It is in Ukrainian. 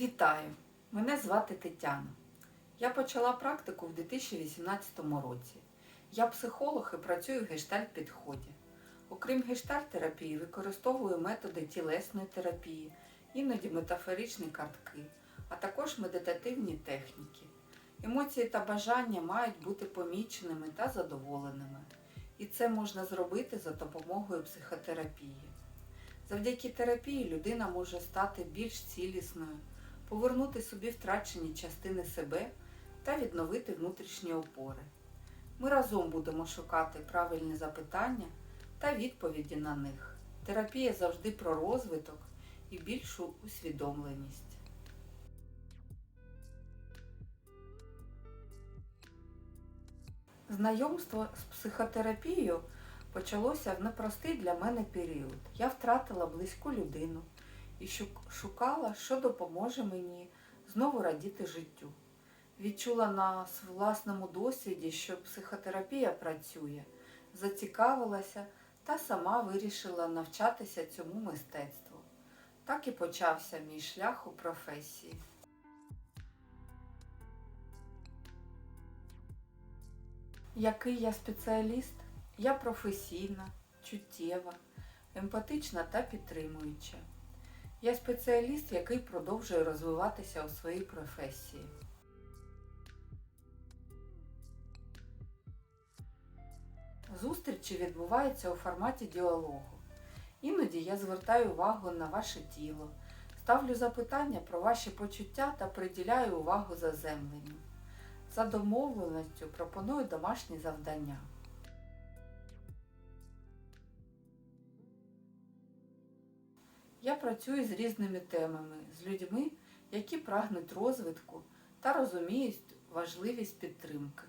Вітаю! Мене звати Тетяна. Я почала практику в 2018 році. Я психолог і працюю в гештальт-підході. Окрім гештальт-терапії, використовую методи тілесної терапії, іноді метафоричні картки, а також медитативні техніки. Емоції та бажання мають бути поміченими та задоволеними. І це можна зробити за допомогою психотерапії. Завдяки терапії людина може стати більш цілісною, повернути собі втрачені частини себе та відновити внутрішні опори. Ми разом будемо шукати правильні запитання та відповіді на них. Терапія завжди про розвиток і більшу усвідомленість. Знайомство з психотерапією почалося в непростий для мене період. Я втратила близьку людину і шукала, що допоможе мені знову радіти життю. Відчула на власному досвіді, що психотерапія працює, зацікавилася та сама вирішила навчатися цьому мистецтву. Так і почався мій шлях у професії. Який я спеціаліст? Я професійна, чуттєва, емпатична та підтримуюча. Я спеціаліст, який продовжує розвиватися у своїй професії. Зустрічі відбуваються у форматі діалогу. Іноді я звертаю увагу на ваше тіло, ставлю запитання про ваші почуття та приділяю увагу заземленню. За домовленістю пропоную домашні завдання. Я працюю з різними темами, з людьми, які прагнуть розвитку та розуміють важливість підтримки.